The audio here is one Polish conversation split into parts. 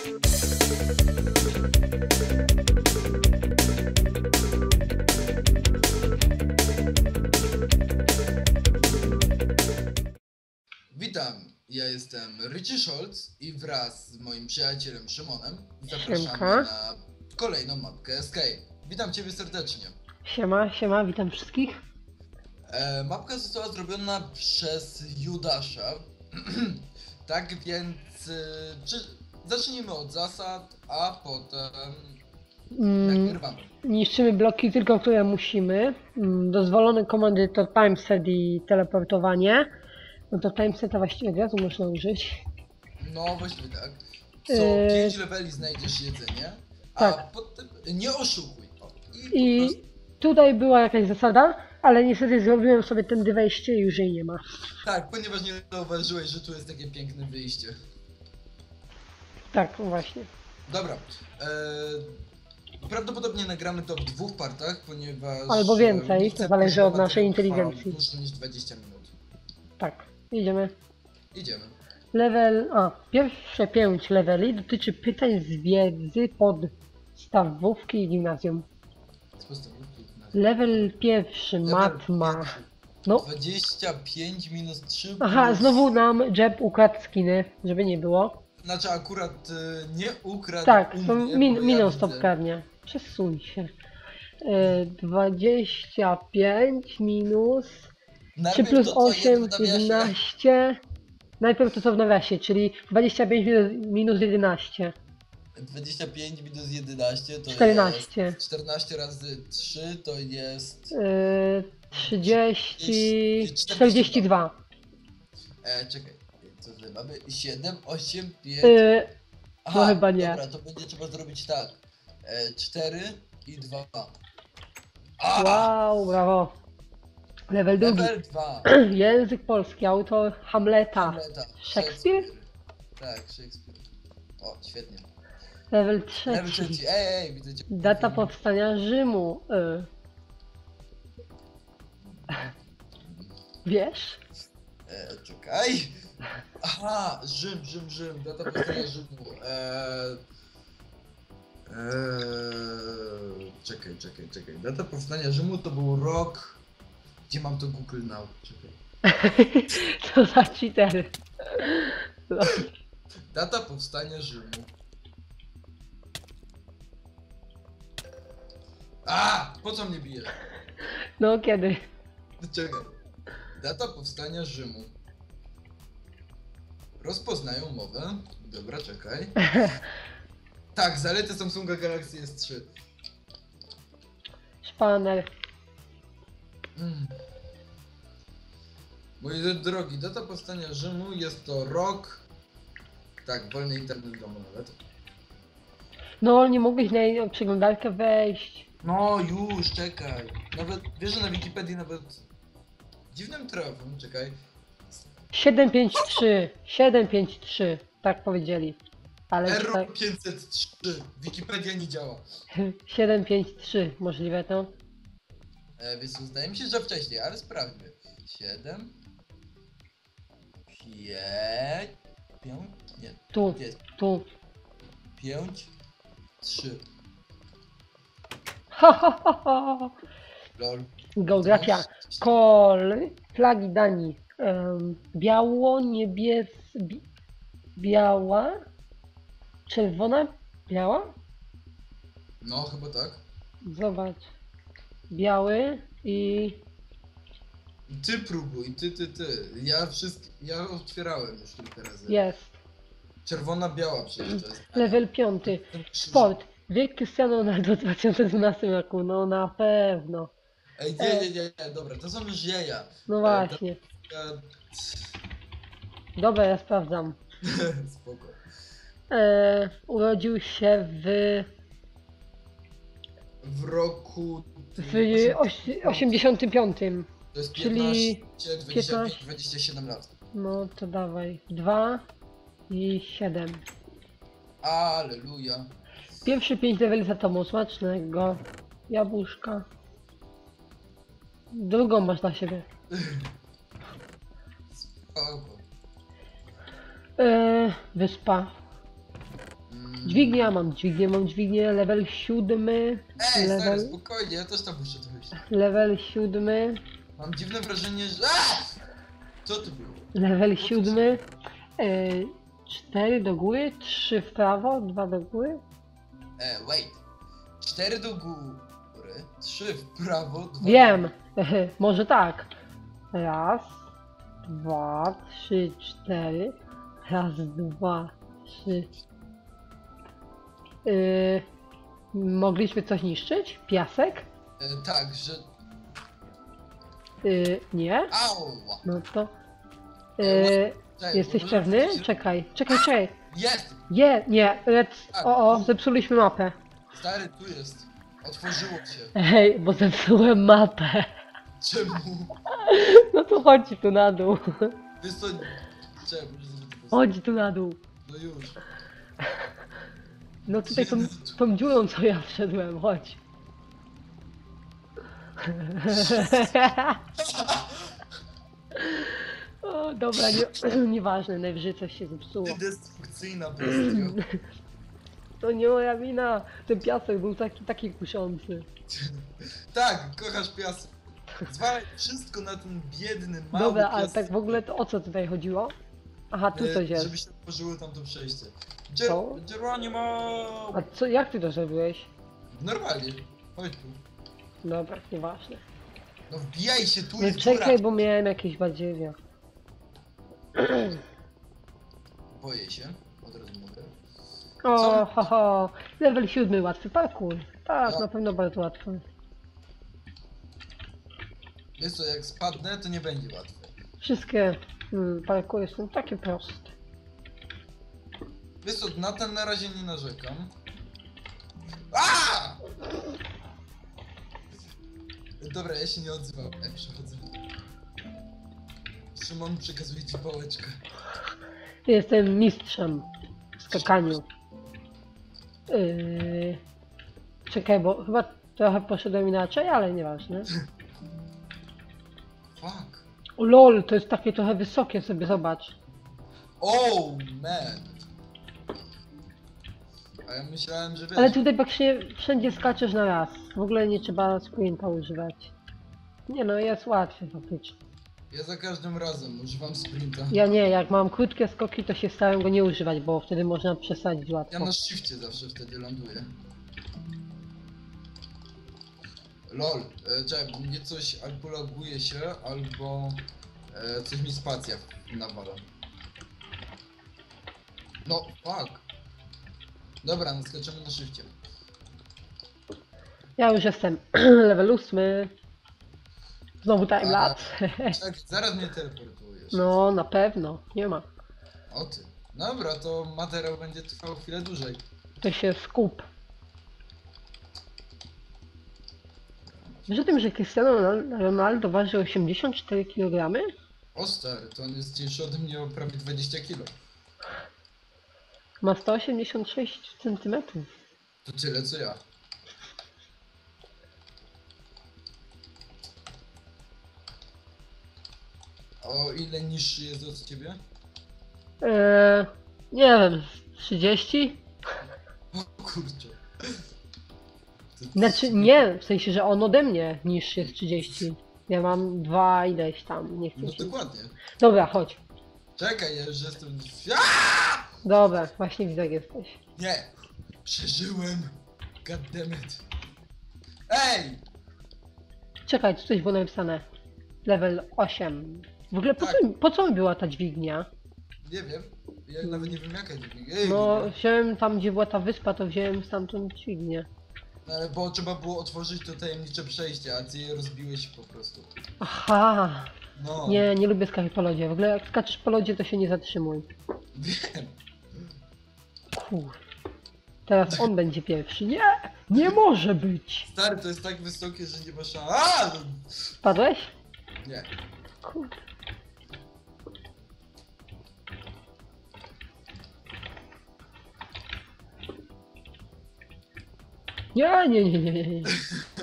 Witam, ja jestem Richie Scholz i wraz z moim przyjacielem Szymonem zapraszamy Siemka. na kolejną mapkę Escape. Witam Ciebie serdecznie. Siema, siema, witam wszystkich. E, mapka została zrobiona przez Judasza. tak więc czy, zacznijmy od zasad, a potem Mm, nagrywamy. niszczymy bloki tylko, które musimy. Mm, dozwolone komandy to timeset i teleportowanie. No to timeseta właściwie od razu można użyć. No właściwie tak. Co E, 5 leveli znajdziesz jedzenie, a tak. potem nie oszukuj. O, I po prostu, tutaj była jakaś zasada, ale niestety zrobiłem sobie tędy wejście i już jej nie ma. tak, ponieważ nie zauważyłeś, że tu jest takie piękne wyjście. Tak, właśnie. Dobra. E, prawdopodobnie nagramy to w dwóch partach, ponieważ. Albo e, więcej, chcę, to zależy od naszej inteligencji. Dłużej niż 20 minut. Tak, idziemy. Idziemy. Level. A, pierwsze pięć leveli dotyczy pytań z wiedzy podstawówki i gimnazjum. Level pierwszy, Level matma. pierwszy. No. 25 minus 3. Aha, plus... znowu nam Jeb ukradł skiny, żeby nie było. Znaczy, akurat e, nie ukradł. Tak, to mnie, min, ja minął widzę. stop karnia. Przesuń się. E, 25 minus 3 Najpierw plus to, co jest 8, w nawiasie. 11. Najpierw to co w nawiasie, czyli 25 minus, minus 11. 25 minus 11 to 14. jest 14 razy 3 to jest. E, 30. 42. 42. E, czekaj, co tutaj mamy? 7, 8, 5. E, no chyba nie. Dobra, to będzie trzeba zrobić tak. E, 4 i 2. A! wow, brawo. Level drugi. Level 2. Język polski, autor Hamleta. Hamleta. Szekspir? Tak, Szekspir. O, świetnie. Level Level trzeci. trzeci. Ej, ej, widzę cię. Data powstania Rzymu. Y. Wiesz? E, czekaj. Aha, Rzym, Rzym, Rzym. Data powstania Rzymu. E, e, czekaj, czekaj, czekaj. Data powstania Rzymu to był rok. Gdzie mam to Google Now? Czekaj. Co za cheater. Data powstania Rzymu. A! Po co mnie bijesz? No kiedy? Czekaj. Data powstania Rzymu. Rozpoznają mowę. Dobra, czekaj. Tak, zalety Samsunga Galaxy S3. Szpaner. Mm. Moi drogi, data powstania Rzymu jest to rok. Tak, wolny internet w domu nawet. No nie mogłeś na przeglądarkę wejść. No już, czekaj. Nawet, wiesz, że na Wikipedii nawet dziwnym trafem, czekaj. 753. 753. Tak powiedzieli. Ale Error tak. 503. Wikipedia nie działa. 753. Możliwe to? E, więc zdaje mi się, że wcześniej, ale sprawdźmy. 7 5 5 nie, Tu, jest tu. 5 3 Ha ha ha ha. lol. Geografia. Kol, flagi Danii. Biało, niebies... Bi, biała, czerwona, biała? No, chyba tak. Zobacz. Biały i... Ty próbuj, ty, ty, ty. Ja wszystkie, ja otwierałem już kilka razy. jest. Czerwona, biała przecież to jest. Level piąty. Sport. Wiek Cristiano Ronaldo w 2012 roku. No na pewno. Ej, nie, nie, nie, nie, dobra, to są już jaja. No właśnie. Dobra, ja sprawdzam. Spoko. E, urodził się w... W roku... w oś- 85. To jest czyli 15, 25, 15. 27 lat. No to dawaj. 2 i 7. Aleluja. Pierwszy 5 leveli za tobą. Smacznego. Jabłuszka. Drugą masz dla siebie. Spoko. E, wyspa. Mm, Dźwignia, mam dźwignię, mam dźwignię, level siódmy, Ej, stary, level, spokojnie, ja też tam muszę dojść. level siódmy, Mam dziwne wrażenie, że... A! Co to było? level siódmy, e, cztery do góry, trzy w prawo, dwa do góry. E, wait. Cztery do góry, trzy w prawo, dwa... Wiem, może tak. Raz, dwa, trzy, cztery. Raz, dwa, trzy. Yy, mogliśmy coś niszczyć? Piasek? E, tak, że... Yy, nie? Ała! No to. Yy, Czekaj, jesteś pewny? Czekaj, czekaj, czekaj. Jest! Je, nie, lecz. Tak. O, o, zepsuliśmy mapę. Stary, tu jest. Otworzyło się. Ej, bo zepsułem mapę. Czemu? No to chodź tu na dół. Wiesz co... Czemu? Chodź tu na dół. No już. No tutaj tą, tą dziurą co ja wszedłem, chodź. o, dobra, nie, nieważne, najwyżej coś się zepsuło. Ty destrukcyjna bestio. To nie moja wina, ten piasek był taki, taki kuszący. Tak, kochasz piasek. Zwalaj wszystko na ten biedny, mały Dobra, ale piasek. tak w ogóle to o co tutaj chodziło? Aha, tu E, coś jest. Żeby się otworzyło tam to przejście. Co? Ger- Geronimo! A co, jak ty to zrobiłeś? Normalnie. Chodź tu. Dobra, nieważne. No wbijaj się, tu Nie jest czekaj, dziura. bo miałem jakieś badziewia. Boję się. Od razu mówię. O, Co? ho, ho. Level siódmy, łatwy parkour. Tak, No. na pewno bardzo łatwy. Wiesz co, jak spadnę, to nie będzie łatwe. Wszystkie mm, są takie proste. Wiesz co, na ten na razie nie narzekam. A! Dobra, ja się nie odzywam. Jak przechodzę. Szymon przekazuje ci pałeczkę. Jestem mistrzem w skakaniu. Yy... Czekaj, bo chyba trochę poszedłem inaczej, ale nieważne. Fuck. O lol, to jest takie trochę wysokie, sobie zobacz. Oh man. A ja myślałem, że wiesz. Ale tutaj praktycznie wszędzie skaczesz na raz. W ogóle nie trzeba sprinta używać. Nie no, jest łatwiej faktycznie. Ja za każdym razem używam sprinta. Ja nie, jak mam krótkie skoki, to się staram go nie używać, bo wtedy można przesadzić łatwo. Ja na shifcie zawsze wtedy ląduję. Lol, e, czekaj, bo mnie coś albo laguje się, albo e, coś mi spacja nawala. No, fuck. Dobra, no skaczemy na shifcie. Ja już jestem level 8. Znowu time A. lapse. Czekaj, zaraz mnie teleportujesz. No, na pewno, nie ma. O ty. Dobra, to materiał będzie trwał chwilę dłużej. To się skup. Wiesz o tym, że Cristiano Ronal- Ronaldo waży 84 kg? O stary, to on jest cięższy ode mnie o prawie 20 kilo. Ma 186 cm. To tyle co ja. O ile niższy jest od ciebie? Eee, nie wiem, z 30? O kurczę. Znaczy nie, w sensie, że on ode mnie niż jest 30. Ja mam dwa ileś tam, nie chcę No się. dokładnie. Dobra, chodź. Czekaj, ja już jestem... Aaaa! Dobra, właśnie widzę jak jesteś. Nie! Przeżyłem! Goddammit. Ej! Czekaj, tu coś było napisane. Level 8. W ogóle po, Tak. co, po co mi była ta dźwignia? Nie wiem. Ja nawet nie wiem jaka dźwignia. Ej, No, wziąłem tam, gdzie była ta wyspa, to wziąłem stamtąd dźwignię. No, ale bo trzeba było otworzyć to tajemnicze przejście, a ty je rozbiłeś po prostu. Aha! No. Nie, nie lubię skakać po lodzie. W ogóle jak skaczesz po lodzie, to się nie zatrzymuj. Wiem. Kur. Teraz on będzie pierwszy. Nie! Nie może być! Stary, to jest tak wysokie, że nie ma szans. A! Spadłeś? Nie. Nie, nie, nie, nie, nie,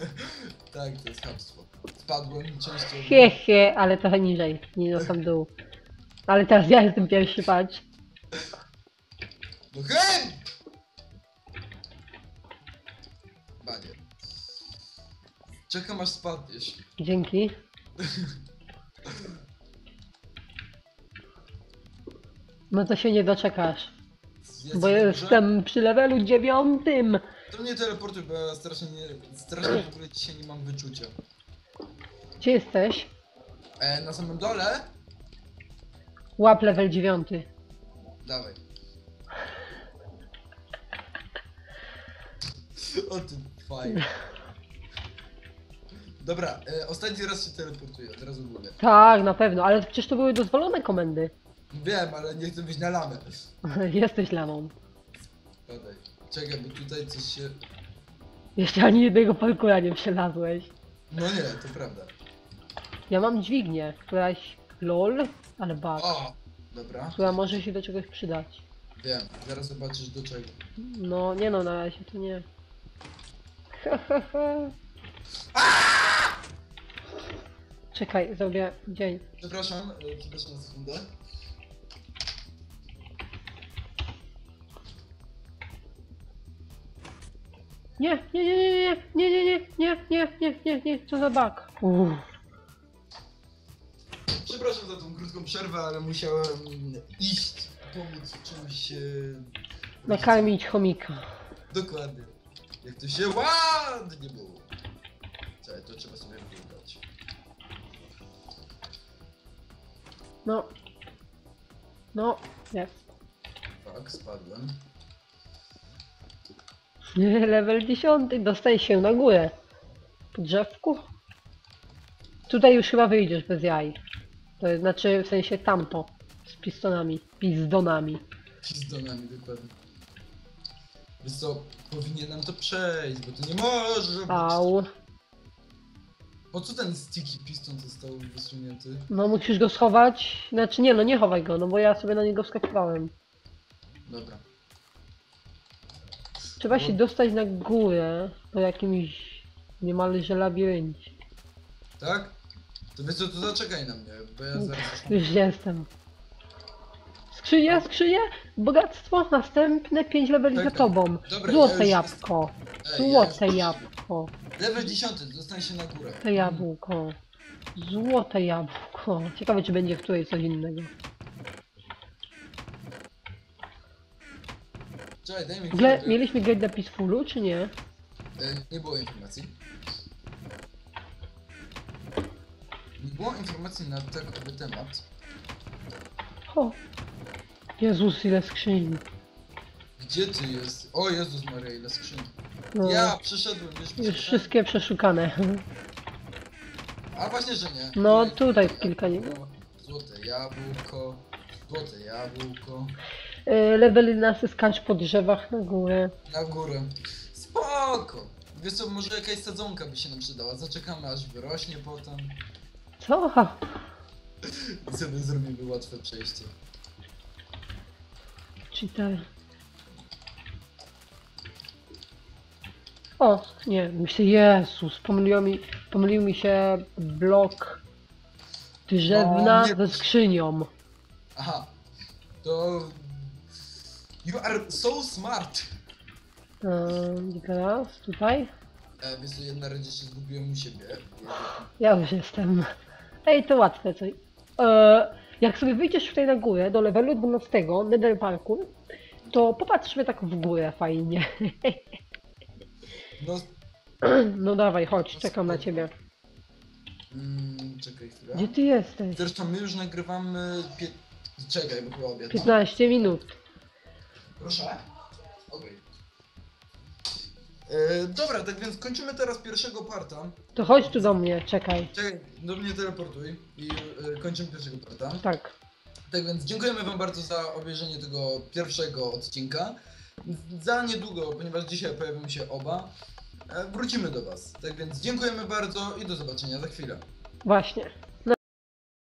tak, to jest chamstwo. Spadłem i częściej... He, ale trochę niżej, nie do sam dół. Ale teraz ja jestem pierwszy, patrz. No hej! Banie. Czekam aż spadniesz. Dzięki. No to się nie doczekasz. Jest bo dobrze? jestem przy levelu dziewiątym. To mnie teleportuj, bo ja strasznie, nie, strasznie w ogóle dzisiaj nie mam wyczucia. Gdzie jesteś? E, na samym dole? Łap level dziewiąty. Dawaj. O ty fajnie. Dobra, e, ostatni raz się teleportuję, od razu mówię. Tak, na pewno, ale przecież to były dozwolone komendy. Wiem, ale nie chcę być na lamę. Jesteś lamą. Padaj. Czekaj, bo tutaj coś się... Jeszcze ani jednego parkura nie przelazłeś. No nie, to prawda. Ja mam dźwignię, któraś lol, ale bug, O! Dobra, która może się do czegoś przydać. wiem. Zaraz zobaczysz do czego. No, nie no, na razie to nie. Czekaj, zrobię dzień. Przepraszam, e, przepraszam na sekundę. Nie, nie, nie, nie, nie, nie, nie, nie, nie, nie, nie, nie, co za bug. Uff. Przepraszam za tą krótką przerwę, ale musiałem iść, pomóc czymś... E... Nakarmić chomika. Dokładnie. Jak to się ładnie było. Czekaj, to trzeba sobie wybrać. No. No, jest. Tak, spadłem. Level 10, dostaje się na górę. Po drzewku. Tutaj już chyba wyjdziesz bez jaj. To znaczy w sensie tamto. Z pistonami. Pizdonami. Pizdonami dokładnie. Wiesz co, powinienem to przejść, bo to nie może być. Au. Po co ten sticky piston został wysunięty? No musisz go schować. Znaczy nie no, nie chowaj go, no bo ja sobie na niego wskakiwałem. Dobra. Trzeba No. się dostać na górę po jakimś niemalże labiryncie. Tak? To wiesz co, to zaczekaj na mnie, bo ja zaraz... Już jestem. Skrzynia, skrzynia, bogactwo, następne 5 leveli za Czekaj. tobą. Dobra, ja Złote już jabłko, Ej, ja złote już- jabłko, Level 10, dostań się na górę. złote jabłko, złote jabłko. Ciekawe czy będzie w której coś innego. Czekaj, daj mi W ogóle chwilę. mieliśmy grać do Peacefulu, czy nie? E, Nie było informacji. Nie było informacji na takowy temat. O! Jezus, ile skrzyń. Gdzie ty jest? O Jezus Maria, ile skrzyń. No, Ja przyszedłem, już już wszystkie przeszukane. A właśnie, że nie. No, tutaj kilka nie było. Złote jabłko. Złote jabłko. Level 11 skacz po drzewach na górę. Na górę. Spoko. Wiesz co, może jakaś sadzonka by się nam przydała. Zaczekamy aż wyrośnie potem. Co? I sobie zrobimy łatwe przejście. Cheater. O, nie, myślę, Jezus, pomyliło mi, pomylił mi się blok drzewna O, nie. ze skrzynią. Aha. To... You are so smart. Ehm, teraz, tutaj. E, co, jedna razie się zgubiłem u siebie. Ja już jestem. Ej, to łatwe coś. Eee, jak sobie wyjdziesz tutaj na górę, do levelu 12, Nether Parkour, to popatrz sobie tak w górę fajnie. No... No dawaj, chodź, czekam na ciebie. Mm, czekaj chwilę. Gdzie ty jesteś? Zresztą my już nagrywamy... Pie... Czekaj, bo chyba obiad. 15 minut. Proszę. Okej. E, dobra, tak więc kończymy teraz pierwszego parta. To chodź tu do mnie, czekaj. Czekaj, do mnie teleportuj i e, kończymy pierwszego parta. Tak. Tak więc dziękujemy wam bardzo za obejrzenie tego pierwszego odcinka. Za niedługo, ponieważ dzisiaj pojawią się oba, e, wrócimy do was. Tak więc dziękujemy bardzo i do zobaczenia za chwilę. Właśnie.